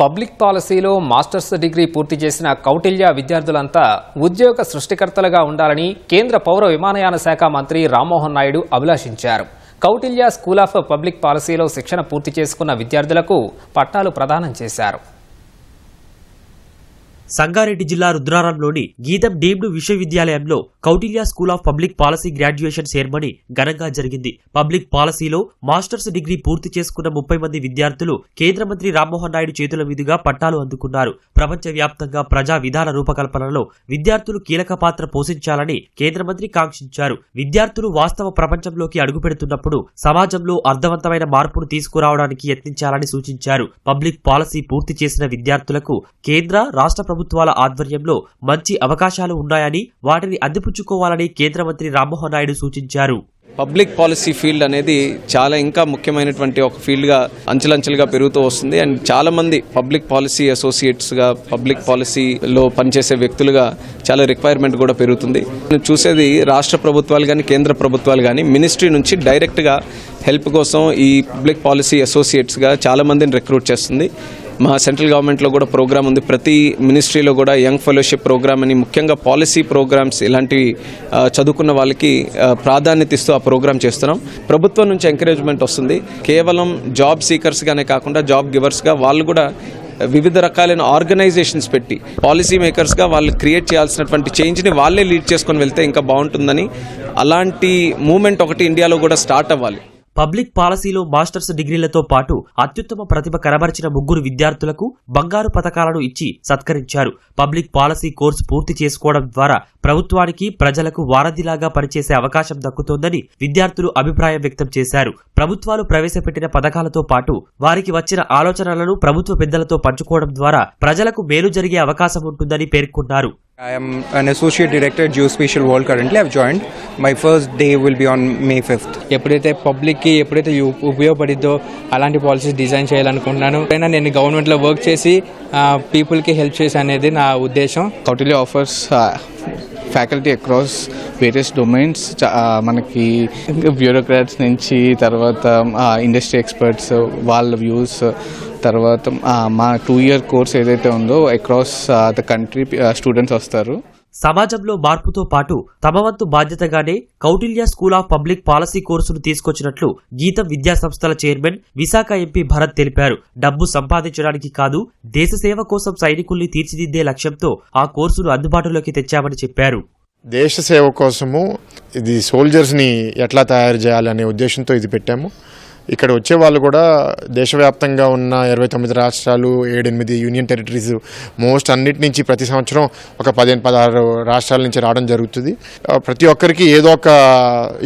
Public పాలసీలో masters degree పూర్తి చేసిన కౌటిల్య విద్యార్థులంతా ఉద్యోగ సృష్టికర్తలుగా ఉండాలని కేంద్ర పౌర విమానయాన శాఖ మంత్రి రామ్మోహన్ నాయుడు అభిలాషించారు. కౌటిల్య స్కూల్ ఆఫ్ పబ్లిక్ పాలసీలో శిక్షణ పూర్తి చేసుకున్న విద్యార్థులకు పట్టాలు ప్రదానం చేశారు. సంగారెడ్డి జిల్లా రుద్రారంలోని గీతం డీమ్డ్ విశ్వవిద్యాలయంలో Kautilya school of public policy graduation ceremony ఘనంగా జరిగింది. పబ్లిక్ పాలసీలో మాస్టర్స్ డిగ్రీ పూర్తి చేసుకున్న ముప్పై మంది విద్యార్థులు కేంద్ర మంత్రి రామ్మోహన్ నాయుడు చేతుల మీదుగా పట్టాలు అందుకున్నారు. ప్రపంచవ్యాప్తంగా ప్రజా విధాన రూపకల్పనలో విద్యార్థులు కీలక పాత్ర పోషించాలని కేంద్ర మంత్రి కాంక్షించారు. విద్యార్థులు వాస్తవ ప్రపంచంలోకి అడుగుపెడుతున్నప్పుడు సమాజంలో అర్థవంతమైన మార్పును తీసుకురావడానికి యత్నించాలని సూచించారు. పబ్లిక్ పాలసీ పూర్తి చేసిన విద్యార్థులకు కేంద్ర రాష్ట్ర ప్రభుత్వాల ఆధ్వర్యంలో మంచి అవకాశాలు ఉన్నాయని వాటిని అందిపుచ్చుకోవాలని కేంద్ర మంత్రి రామ్మోహన్ నాయుడు సూచించారు. పబ్లిక్ పాలసీ ఫీల్డ్ అనేది చాలా ఇంకా ముఖ్యమైనటువంటి ఒక ఫీల్డ్గా అంచెలంచెలుగా పెరుగుతూ వస్తుంది. అండ్ చాలా మంది పబ్లిక్ పాలసీ అసోసియేట్స్గా పబ్లిక్ పాలసీలో పనిచేసే వ్యక్తులుగా చాలా రిక్వైర్మెంట్ కూడా పెరుగుతుంది. నేను చూసేది రాష్ట్ర ప్రభుత్వాలు కానీ కేంద్ర ప్రభుత్వాలు కానీ మినిస్ట్రీ నుంచి డైరెక్ట్గా హెల్ప్ కోసం ఈ పబ్లిక్ పాలసీ అసోసియేట్స్గా చాలా మందిని రిక్రూట్ చేస్తుంది. మా సెంట్రల్ గవర్నమెంట్లో కూడా ప్రోగ్రామ్ ఉంది. ప్రతి మినిస్ట్రీలో కూడా యంగ్ ఫెలోషిప్ ప్రోగ్రామ్ అని ముఖ్యంగా పాలసీ ప్రోగ్రామ్స్ ఇలాంటివి చదువుకున్న వాళ్ళకి ప్రాధాన్యత ఇస్తూ ఆ ప్రోగ్రామ్ చేస్తున్నాం. ప్రభుత్వం నుంచి ఎంకరేజ్మెంట్ వస్తుంది. కేవలం జాబ్ సీకర్స్గానే కాకుండా జాబ్ గివర్స్గా వాళ్ళు కూడా వివిధ రకాలైన ఆర్గనైజేషన్స్ పెట్టి పాలసీ మేకర్స్గా వాళ్ళు క్రియేట్ చేయాల్సినటువంటి చేంజ్ని వాళ్ళే లీడ్ చేసుకొని వెళ్తే ఇంకా బాగుంటుందని అలాంటి మూమెంట్ ఒకటి ఇండియాలో కూడా స్టార్ట్ అవ్వాలి. పబ్లిక్ పాలసీలో మాస్టర్స్ డిగ్రీలతో పాటు అత్యుత్తమ ప్రతిభ కనబరిచిన ముగ్గురు విద్యార్థులకు బంగారు పథకాలను ఇచ్చి సత్కరించారు. పబ్లిక్ పాలసీ కోర్సు పూర్తి చేసుకోవడం ద్వారా ప్రభుత్వానికి ప్రజలకు వారధిలాగా పనిచేసే అవకాశం దక్కుతోందని విద్యార్థులు అభిప్రాయం వ్యక్తం చేశారు. ప్రభుత్వాలు ప్రవేశపెట్టిన పథకాలతో పాటు వారికి వచ్చిన ఆలోచనలను ప్రభుత్వ పెద్దలతో పంచుకోవడం ద్వారా ప్రజలకు మేలు జరిగే అవకాశం ఉంటుందని పేర్కొన్నారు. I am an associate director at Geospatial World currently. I've joined. My first day will be on May 5th. ఎప్పుడైతే పబ్లిక్కి ఎప్పుడైతే యు- ఉపయోగపడిద్దో అలాంటి పాలసీస్ డిజైన్ చేయాలనుకుంటున్నాను అయినా నేను గవర్నమెంట్లో వర్క్ చేసి పీపుల్కి హెల్ప్ చేసి అనేది నా ఉద్దేశం Kautilya offers faculty across various domains మనకి బ్యూరోక్రాట్స్ నుంచి తర్వాత ఇండస్ట్రీ ఎక్స్పర్ట్స్ వాళ్ళ వ్యూస్ తర్వాత మా టూ ఇయర్ కోర్స్ ఏదైతే ఉందో అక్రాస్ ద కంట్రీ స్టూడెంట్స్ వస్తారు. సమాజంలో మార్పుతో పాటు తమ వంతు బాధ్యతగానే Kautilya school of public policy కోర్సును తీసుకొచ్చినట్లు గీతం విద్యా సంస్థల చైర్మన్ విశాఖ ఎంపీ భరత్ తెలిపారు. డబ్బు సంపాదించడానికి కాదు దేశ సేవ కోసం సైనికుల్ని తీర్చిదిద్దే లక్ష్యంతో ఆ కోర్సును అందుబాటులోకి తెచ్చామని చెప్పారు. దేశ సేవ కోసము ఇది సోల్జర్స్ని ఎట్లా తయారు చేయాలనే ఉద్దేశంతో ఇది పెట్టాము. ఇక్కడ వచ్చే వాళ్ళు కూడా దేశవ్యాప్తంగా ఉన్న ఇరవై తొమ్మిది రాష్ట్రాలు ఏడెనిమిది యూనియన్ టెరిటరీస్ మోస్ట్ అన్నిటి నుంచి ప్రతి సంవత్సరం ఒక పదిహేను పదహారు రాష్ట్రాల నుంచి రావడం జరుగుతుంది. ప్రతి ఒక్కరికి ఏదో ఒక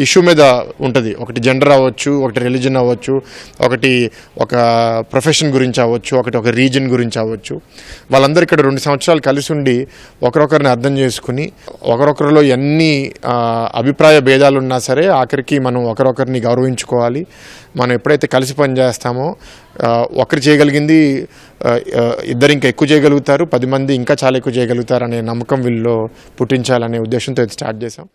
ఇష్యూ మీద ఉంటుంది. ఒకటి జెండర్ అవ్వచ్చు ఒకటి రిలీజన్ అవ్వచ్చు ఒకటి ఒక ప్రొఫెషన్ గురించి అవ్వచ్చు ఒకటి ఒక రీజన్ గురించి అవ్వచ్చు. వాళ్ళందరూ ఇక్కడ రెండు సంవత్సరాలు కలిసి ఉండి ఒకరొకరిని అర్థం చేసుకుని ఒకరొకరిలో ఎన్ని అభిప్రాయ భేదాలు ఉన్నా సరే ఆఖరికి మనం ఒకరొకరిని గౌరవించుకోవాలి. మనం మనం ఎప్పుడైతే కలిసి పనిచేస్తామో ఒకరు చేయగలిగింది ఇద్దరు ఇంకా ఎక్కువ చేయగలుగుతారు పది మంది ఇంకా చాలా ఎక్కువ చేయగలుగుతారు అనే నమ్మకం వీళ్ళలో పుట్టించాలనే ఉద్దేశంతో ఇది స్టార్ట్ చేశాం.